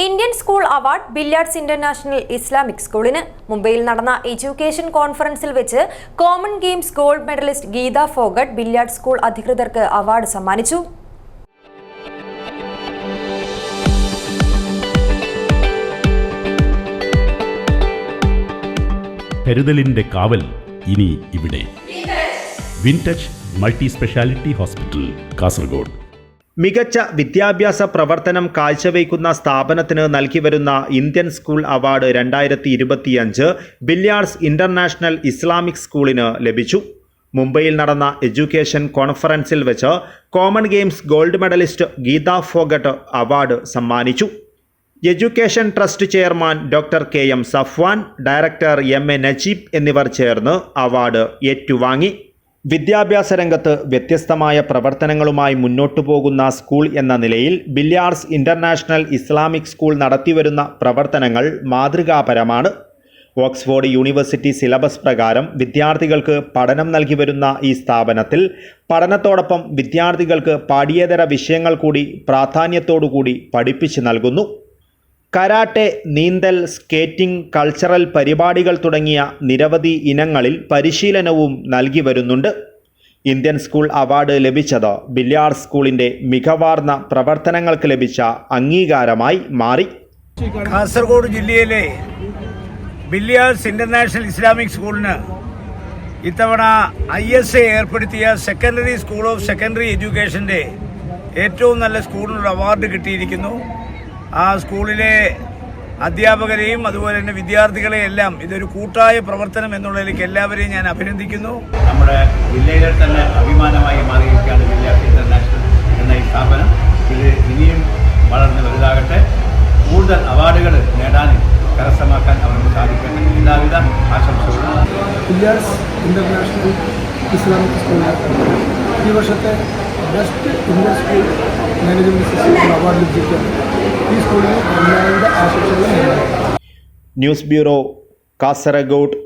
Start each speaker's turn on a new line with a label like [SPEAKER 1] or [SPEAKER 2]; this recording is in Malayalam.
[SPEAKER 1] Indian school award billiards international Islamic സ്കൂളിന്. മുംബൈയിൽ നടന്ന എഡ്യൂക്കേഷൻ കോൺഫറൻസിൽ വെച്ച് common games gold medallist Geeta Phogat billiard school അധികൃതർക്ക് അവാർഡ് സമ്മാനിച്ചു.
[SPEAKER 2] കരുതലിന്റെ കാവൽ ഇനി ഇവിടെ. Wintouch multi speciality hospital Kasaragod.
[SPEAKER 3] മികച്ച വിദ്യാഭ്യാസ പ്രവർത്തനം കാഴ്ചവെക്കുന്ന സ്ഥാപനത്തിന് നൽകി വരുന്ന ഇന്ത്യൻ സ്കൂൾ അവാർഡ് രണ്ടായിരത്തി ഇരുപത്തിയഞ്ച് ബില്യാർഡ്സ് ഇന്റർനാഷണൽ ഇസ്ലാമിക് സ്കൂളിന് ലഭിച്ചു. മുംബൈയിൽ നടന്ന എഡ്യൂക്കേഷൻ കോൺഫറൻസിൽ വെച്ച് common games gold medallist Geeta Phogat award സമ്മാനിച്ചു. Education trust chairman doctor K M Safwan director M A Najeeb എന്നിവർ ചേർന്ന് അവാർഡ് ഏറ്റുവാങ്ങി. വിദ്യാഭ്യാസ രംഗത്ത് വ്യത്യസ്തമായ പ്രവർത്തനങ്ങളുമായി മുന്നോട്ടു പോകുന്ന സ്കൂൾ എന്ന നിലയിൽ ബില്യാർഡ്സ് ഇന്റർനാഷണൽ ഇസ്ലാമിക് സ്കൂൾ നടത്തിവരുന്ന പ്രവർത്തനങ്ങൾ മാതൃകാപരമാണ്. ഓക്സ്ഫോർഡ് യൂണിവേഴ്സിറ്റി സിലബസ് പ്രകാരം വിദ്യാർത്ഥികൾക്ക് പഠനം നൽകി വരുന്ന ഈ സ്ഥാപനത്തിൽ പഠനത്തോടൊപ്പം വിദ്യാർത്ഥികൾക്ക് പാഠ്യേതര വിഷയങ്ങൾ കൂടി പ്രാധാന്യത്തോടുകൂടി പഠിപ്പിച്ചു നൽകുന്നു. കരാട്ടെ നീന്തൽ സ്കേറ്റിംഗ് കൾച്ചറൽ പരിപാടികൾ തുടങ്ങിയ നിരവധി ഇനങ്ങളിൽ പരിശീലനവും നൽകി വരുന്നുണ്ട്. ഇന്ത്യൻ സ്കൂൾ അവാർഡ് ലഭിച്ചത് ബില്യാർഡ് സ്കൂളിന്റെ മികവാർന്ന പ്രവർത്തനങ്ങൾക്ക് ലഭിച്ച അംഗീകാരമായി മാറി.
[SPEAKER 4] കാസർഗോഡ് ജില്ലയിലെ ബില്ലിയാർസ് ഇന്റർനാഷണൽ ഇസ്ലാമിക് സ്കൂളിന് ഇത്തവണ ഐ എസ് എ ഏർപ്പെടുത്തിയ സെക്കൻഡറി സ്കൂൾ ഓഫ് സെക്കൻഡറി എഡ്യൂക്കേഷന്റെ ഏറ്റവും നല്ല സ്കൂളിനുള്ള അവാർഡ് കിട്ടിയിരിക്കുന്നു. ആ സ്കൂളിലെ അധ്യാപകരെയും അതുപോലെ തന്നെ വിദ്യാർത്ഥികളെയും എല്ലാം ഇതൊരു കൂട്ടായ പ്രവർത്തനം എന്നുള്ളതിലേക്ക് എല്ലാവരെയും ഞാൻ അഭിനന്ദിക്കുന്നു.
[SPEAKER 5] നമ്മുടെ ജില്ലയിലെ തന്നെ അഭിമാനമായി മാറിയിരിക്കുകയാണ് വിദ്യാർത്ഥി ഇന്റർനാഷണൽ എന്ന ഈ സ്ഥാപനം. ഇത് ഇനിയും വളർന്ന് വലുതാകട്ടെ. കൂടുതൽ അവാർഡുകൾ നേടാൻ കരസ്ഥമാക്കാൻ അവർക്ക് സാധിക്കട്ടെ. എല്ലാവിധ ആശംസകളും.
[SPEAKER 6] ബില്യാർഡ്സ് ഇന്റർനാഷണൽ ഇസ്ലാമിക് സ്കൂൾ ഈ വർഷത്തെ best Indian school management system award ലഭിച്ചിരിക്കുകയാണ് ഈ സ്കൂളിന് ആശംസകളും
[SPEAKER 3] ന്യൂസ് ബ്യൂറോ കാസർഗോഡ്.